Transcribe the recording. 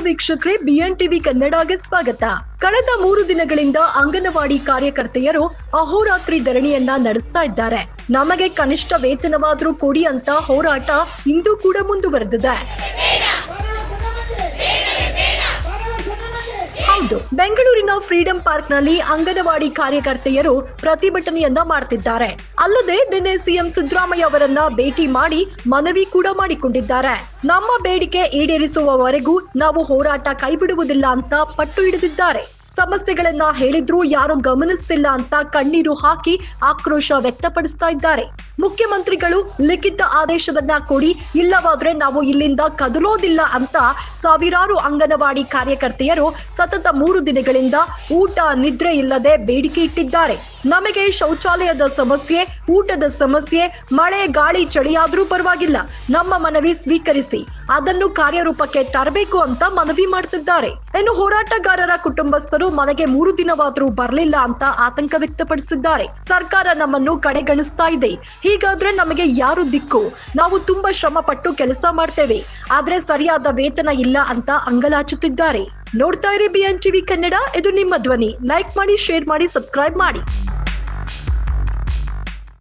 ವೀಕ್ಷಕರೇ B N TV ಕನ್ನಡಗೆ ಸ್ವಾಗತ. ಕಳೆದ ಮೂರು ದಿನಗಳಿಂದ ಅಂಗನವಾಡಿ ಕಾರ್ಯಕರ್ತೆಯರು ಅಹೋರಾತ್ರಿ ಧರಣಿಯನ್ನ ನಡೆಸ್ತಾ ಇದ್ದಾರೆ. ನಮಗೆ ಕನಿಷ್ಠ ವೇತನವಾದ್ರೂ ಕೊಡಿ ಅಂತ ಹೋರಾಟ ಇಂದು ಕೂಡ ಮುಂದುವರೆದಿದೆ. ಬೆಂಗಳೂರಿನ ಫ್ರೀಡಂ ಪಾರ್ಕ್ನಲ್ಲಿ ಅಂಗನವಾಡಿ ಕಾರ್ಯಕರ್ತೆಯರು ಪ್ರತಿಭಟನೆಯನ್ನ ಮಾಡ್ತಿದ್ದಾರೆ. ಅಲ್ಲದೆ ನಿನ್ನೆ ಸಿಎಂ ಸಿದ್ದರಾಮಯ್ಯ ಅವರನ್ನ ಭೇಟಿ ಮಾಡಿ ಮನವಿ ಕೂಡ ಮಾಡಿಕೊಂಡಿದ್ದಾರೆ. ನಮ್ಮ ಬೇಡಿಕೆ ಈಡೇರಿಸುವವರೆಗೂ ನಾವು ಹೋರಾಟ ಕೈಬಿಡುವುದಿಲ್ಲ ಅಂತ ಪಟ್ಟು ಹಿಡಿದಿದ್ದಾರೆ. ಸಮಸ್ಯೆಗಳನ್ನ ಹೇಳಿದ್ರೂ ಯಾರು ಗಮನಿಸ್ತಿಲ್ಲ ಅಂತ ಕಣ್ಣೀರು ಹಾಕಿ ಆಕ್ರೋಶ ವ್ಯಕ್ತಪಡಿಸ್ತಾ ಇದ್ದಾರೆ. ಮುಖ್ಯಮಂತ್ರಿಗಳು ಲಿಖಿತ ಆದೇಶವನ್ನ ಕೊಡಿ, ಇಲ್ಲವಾದ್ರೆ ನಾವು ಇಲ್ಲಿಂದ ಕದಲೋದಿಲ್ಲ ಅಂತ ಸಾವಿರಾರು ಅಂಗನವಾಡಿ ಕಾರ್ಯಕರ್ತೆಯರು ಸತತ ಮೂರು ದಿನಗಳಿಂದ ಊಟ ನಿದ್ರೆ ಇಲ್ಲದೆ ಬೇಡಿಕೆ ಇಟ್ಟಿದ್ದಾರೆ. ನಮಗೆ ಶೌಚಾಲಯದ ಸಮಸ್ಯೆ, ಊಟದ ಸಮಸ್ಯೆ, ಮಳೆ, ಗಾಳಿ, ಚಳಿಯಾದ್ರೂ ಪರವಾಗಿಲ್ಲ. ನಮ್ಮ ಮನವಿ ಸ್ವೀಕರಿಸಿ. ಅದನ್ನು ಕಾರ್ಯರೂಪಕ್ಕೆ ತರಬೇಕು ಅಂತ ಮನವಿ ಮಾಡ್ತಿದ್ದಾರೆ. ಇನ್ನು ಹೋರಾಟಗಾರರ ಕುಟುಂಬಸ್ಥರು ಮನೆಗೆ ಮೂರು ದಿನವಾದರೂ ಬರಲಿಲ್ಲ ಅಂತ ಆತಂಕ ವ್ಯಕ್ತಪಡಿಸಿದ್ದಾರೆ. ಸರ್ಕಾರ ನಮ್ಮನ್ನು ಕಡೆಗಣಿಸ್ತಾ ಇದೆ. ಹೀಗಾದ್ರೆ ನಮಗೆ ಯಾರು ದಿಕ್ಕು? ನಾವು ತುಂಬಾ ಶ್ರಮ ಪಟ್ಟು ಕೆಲಸ ಮಾಡ್ತೇವೆ. ಆದ್ರೆ ಸರಿಯಾದ ವೇತನ ಇಲ್ಲ ಅಂತ ಅಂಗಲಾಚುತ್ತಿದ್ದಾರೆ. ನೋಡ್ತಾ ಇರಿ ಬಿಎನ್ ಟಿವಿ ಕನ್ನಡ. ಇದು ನಿಮ್ಮ ಧ್ವನಿ. ಲೈಕ್ ಮಾಡಿ, ಶೇರ್ ಮಾಡಿ, ಸಬ್ಸ್ಕ್ರೈಬ್ ಮಾಡಿ.